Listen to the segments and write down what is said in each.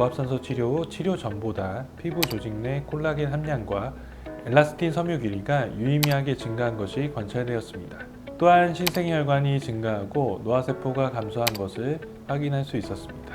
고압산소 치료 후 치료 전보다 피부 조직 내 콜라겐 함량과 엘라스틴 섬유 길이가 유의미하게 증가한 것이 관찰되었습니다. 또한 신생혈관이 증가하고 노화세포가 감소한 것을 확인할 수 있었습니다.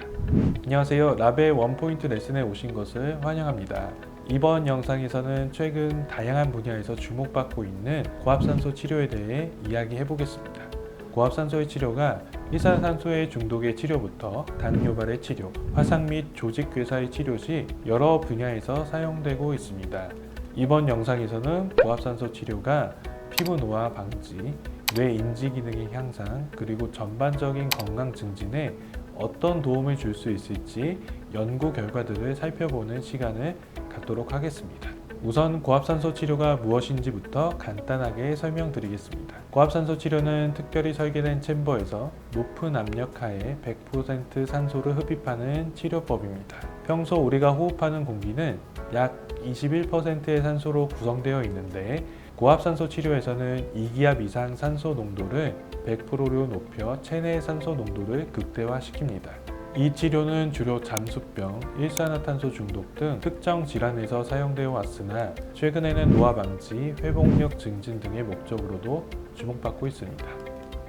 안녕하세요. 라벨 원포인트 레슨에 오신 것을 환영합니다. 이번 영상에서는 최근 다양한 분야에서 주목받고 있는 고압산소 치료에 대해 이야기해 보겠습니다. 고압산소의 치료가 이산산소의 중독의 치료부터 당뇨발의 치료, 화상 및 조직 괴사의 치료 시 여러 분야에서 사용되고 있습니다. 이번 영상에서는 고압산소 치료가 피부 노화 방지, 뇌 인지 기능의 향상, 그리고 전반적인 건강 증진에 어떤 도움을 줄 수 있을지 연구 결과들을 살펴보는 시간을 갖도록 하겠습니다. 우선 고압산소 치료가 무엇인지부터 간단하게 설명드리겠습니다. 고압산소 치료는 특별히 설계된 챔버에서 높은 압력 하에 100% 산소를 흡입하는 치료법입니다. 평소 우리가 호흡하는 공기는 약 21%의 산소로 구성되어 있는데 고압산소 치료에서는 2기압 이상 산소 농도를 100%로 높여 체내 산소 농도를 극대화시킵니다. 이 치료는 주로 잠수병, 일산화탄소 중독 등 특정 질환에서 사용되어 왔으나 최근에는 노화 방지, 회복력 증진 등의 목적으로도 주목받고 있습니다.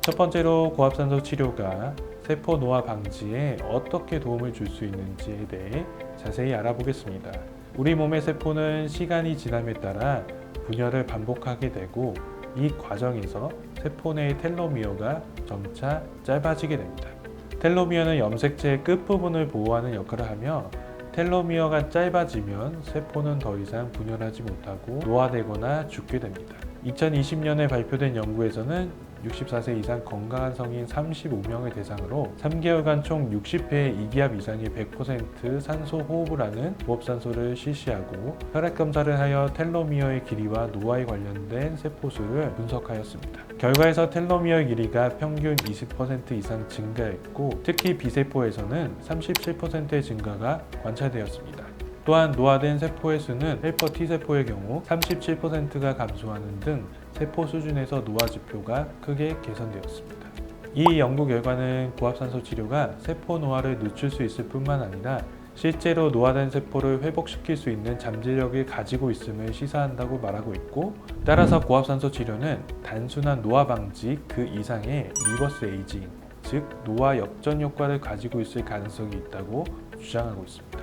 첫 번째로 고압산소 치료가 세포 노화 방지에 어떻게 도움을 줄 수 있는지에 대해 자세히 알아보겠습니다. 우리 몸의 세포는 시간이 지남에 따라 분열을 반복하게 되고 이 과정에서 세포 내의 텔로미어가 점차 짧아지게 됩니다. 텔로미어는 염색체의 끝부분을 보호하는 역할을 하며 텔로미어가 짧아지면 세포는 더 이상 분열하지 못하고 노화되거나 죽게 됩니다. 2020년에 발표된 연구에서는 64세 이상 건강한 성인 35명을 대상으로 3개월간 총 60회 2기압 이상의 100% 산소 호흡을 하는 부업산소를 실시하고 혈액 검사를 하여 텔로미어의 길이와 노화에 관련된 세포수를 분석하였습니다. 결과에서 텔로미어 길이가 평균 20% 이상 증가했고 특히 비세포에서는 37%의 증가가 관찰되었습니다. 또한 노화된 세포의 수는 헬퍼 T세포의 경우 37%가 감소하는 등 세포 수준에서 노화 지표가 크게 개선되었습니다. 이 연구 결과는 고압산소 치료가 세포 노화를 늦출 수 있을 뿐만 아니라 실제로 노화된 세포를 회복시킬 수 있는 잠재력을 가지고 있음을 시사한다고 말하고 있고 따라서 고압산소 치료는 단순한 노화 방지 그 이상의 리버스 에이징 즉 노화 역전 효과를 가지고 있을 가능성이 있다고 주장하고 있습니다.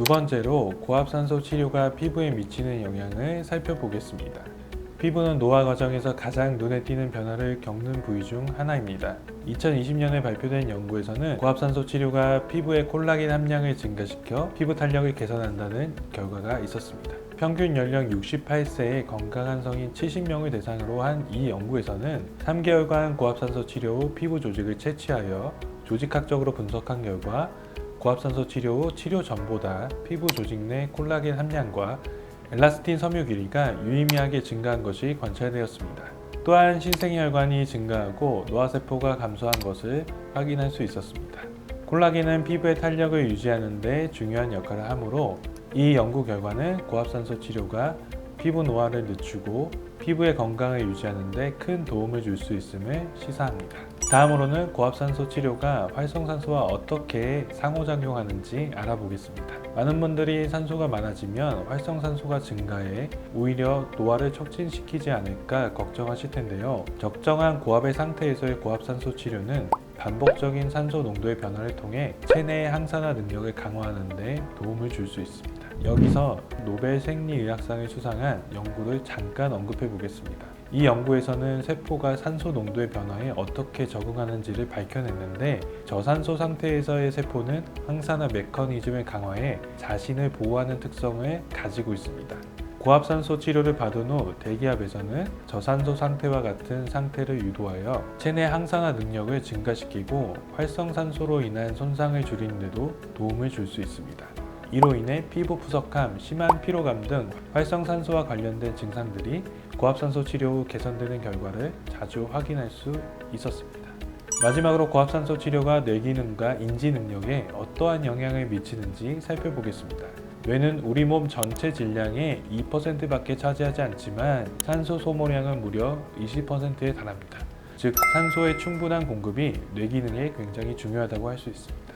두 번째로 고압산소 치료가 피부에 미치는 영향을 살펴보겠습니다. 피부는 노화 과정에서 가장 눈에 띄는 변화를 겪는 부위 중 하나입니다. 2020년에 발표된 연구에서는 고압산소 치료가 피부의 콜라겐 함량을 증가시켜 피부 탄력을 개선한다는 결과가 있었습니다. 평균 연령 68세의 건강한 성인 70명을 대상으로 한 이 연구에서는 3개월간 고압산소 치료 후 피부 조직을 채취하여 조직학적으로 분석한 결과 고압산소 치료 후 치료 전보다 피부 조직 내 콜라겐 함량과 엘라스틴 섬유 길이가 유의미하게 증가한 것이 관찰되었습니다. 또한 신생혈관이 증가하고 노화세포가 감소한 것을 확인할 수 있었습니다. 콜라겐은 피부의 탄력을 유지하는 데 중요한 역할을 하므로 이 연구 결과는 고압산소 치료가 피부 노화를 늦추고 피부의 건강을 유지하는 데 큰 도움을 줄 수 있음을 시사합니다. 다음으로는 고압산소 치료가 활성산소와 어떻게 상호작용하는지 알아보겠습니다. 많은 분들이 산소가 많아지면 활성산소가 증가해 오히려 노화를 촉진시키지 않을까 걱정하실 텐데요. 적정한 고압의 상태에서의 고압산소 치료는 반복적인 산소 농도의 변화를 통해 체내의 항산화 능력을 강화하는 데 도움을 줄 수 있습니다. 여기서 노벨 생리의학상을 수상한 연구를 잠깐 언급해 보겠습니다. 이 연구에서는 세포가 산소 농도의 변화에 어떻게 적응하는지를 밝혀냈는데 저산소 상태에서의 세포는 항산화 메커니즘을 강화해 자신을 보호하는 특성을 가지고 있습니다. 고압산소 치료를 받은 후 대기압에서는 저산소 상태와 같은 상태를 유도하여 체내 항산화 능력을 증가시키고 활성산소로 인한 손상을 줄이는 데도 도움을 줄 수 있습니다. 이로 인해 피부 푸석함, 심한 피로감 등 활성산소와 관련된 증상들이 고압산소 치료 후 개선되는 결과를 자주 확인할 수 있었습니다. 마지막으로 고압산소 치료가 뇌 기능과 인지 능력에 어떠한 영향을 미치는지 살펴보겠습니다. 뇌는 우리 몸 전체 질량의 2%밖에 차지하지 않지만 산소 소모량은 무려 20%에 달합니다. 즉 산소의 충분한 공급이 뇌 기능에 굉장히 중요하다고 할 수 있습니다.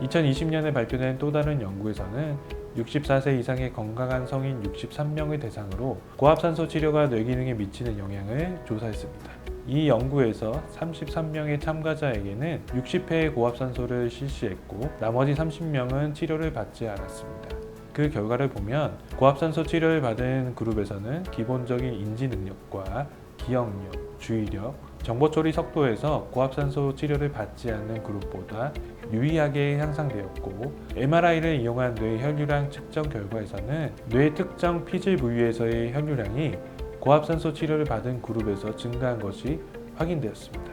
2020년에 발표된 또 다른 연구에서는 64세 이상의 건강한 성인 63명을 대상으로 고압산소 치료가 뇌 기능에 미치는 영향을 조사했습니다. 이 연구에서 33명의 참가자에게는 60회의 고압산소를 실시했고 나머지 30명은 치료를 받지 않았습니다. 그 결과를 보면 고압산소 치료를 받은 그룹에서는 기본적인 인지 능력과 기억력, 주의력, 정보 처리 속도에서 고압산소 치료를 받지 않는 그룹보다 유의하게 향상되었고 MRI를 이용한 뇌 혈류량 측정 결과에서는 뇌 특정 피질 부위에서의 혈류량이 고압산소 치료를 받은 그룹에서 증가한 것이 확인되었습니다.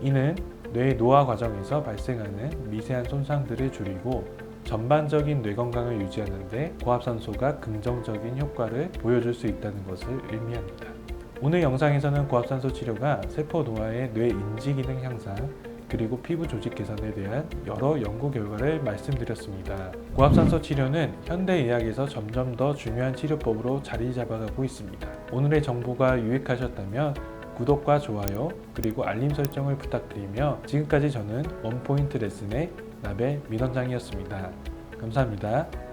이는 뇌 노화 과정에서 발생하는 미세한 손상들을 줄이고 전반적인 뇌 건강을 유지하는 데 고압산소가 긍정적인 효과를 보여줄 수 있다는 것을 의미합니다. 오늘 영상에서는 고압산소 치료가 세포 노화의 뇌 인지 기능 향상 그리고 피부 조직 개선에 대한 여러 연구 결과를 말씀드렸습니다. 고압산소 치료는 현대의학에서 점점 더 중요한 치료법으로 자리 잡아가고 있습니다. 오늘의 정보가 유익하셨다면 구독과 좋아요 그리고 알림 설정을 부탁드리며 지금까지 저는 원포인트 레슨의 나벨 민원장이었습니다. 감사합니다.